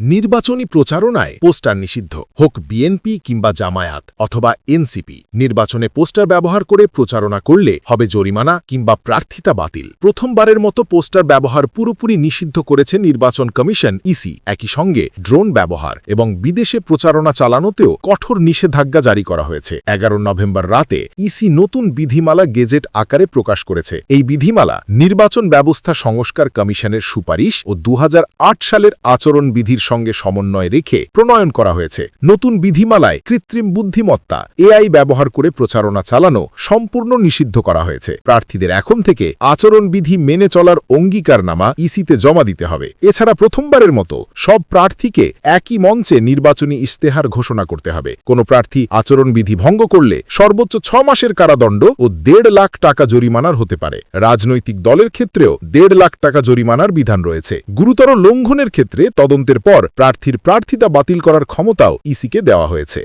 নির্বাচনী প্রচারণায় পোস্টার নিষিদ্ধ। হোক বিএনপি কিংবা জামায়াত অথবা এনসিপি নির্বাচনে পোস্টার ব্যবহার করে প্রচারণা করলে হবে জরিমানা কিংবা প্রার্থিতা বাতিল। প্রথমবারের মতো পোস্টার ব্যবহার পুরোপুরি নিষিদ্ধ করেছে নির্বাচন কমিশন ইসি একই সঙ্গে ড্রোন ব্যবহার এবং বিদেশে প্রচারণা চালানোতেও কঠোর নিষেধাজ্ঞা জারি করা হয়েছে। এগারো নভেম্বর রাতে ইসি নতুন বিধিমালা গেজেট আকারে প্রকাশ করেছে। এই বিধিমালা নির্বাচন ব্যবস্থা সংস্কার কমিশনের সুপারিশ ও দু হাজার আট সালের আচরণ বিধির সঙ্গে সমন্বয় রেখে প্রণয়ন করা হয়েছে। নতুন বিধিমালায় কৃত্রিম বুদ্ধিমত্তা, এআই ব্যবহার করে প্রচারণা চালানো সম্পূর্ণ নিষিদ্ধ করা হয়েছে। প্রার্থীদের এখন থেকে আচরণবিধি মেনে চলার অঙ্গীকারনামা ইসিতে জমা দিতে হবে। এছাড়া প্রথমবারের মতো সব প্রার্থীকে একই মঞ্চে নির্বাচনী ইশতেহার ঘোষণা করতে হবে। কোনো প্রার্থী আচরণবিধি ভঙ্গ করলে সর্বোচ্চ ছ মাসের কারাদণ্ড ও দেড় লাখ টাকা জরিমানার হতে পারে। রাজনৈতিক দলের ক্ষেত্রেও দেড় লাখ টাকা জরিমানার বিধান রয়েছে। গুরুতর লঙ্ঘনের ক্ষেত্রে তদন্তের পর প্রার্থীর প্রার্থিতা বাতিল করার ক্ষমতাও ইসিকে দেওয়া হয়েছে।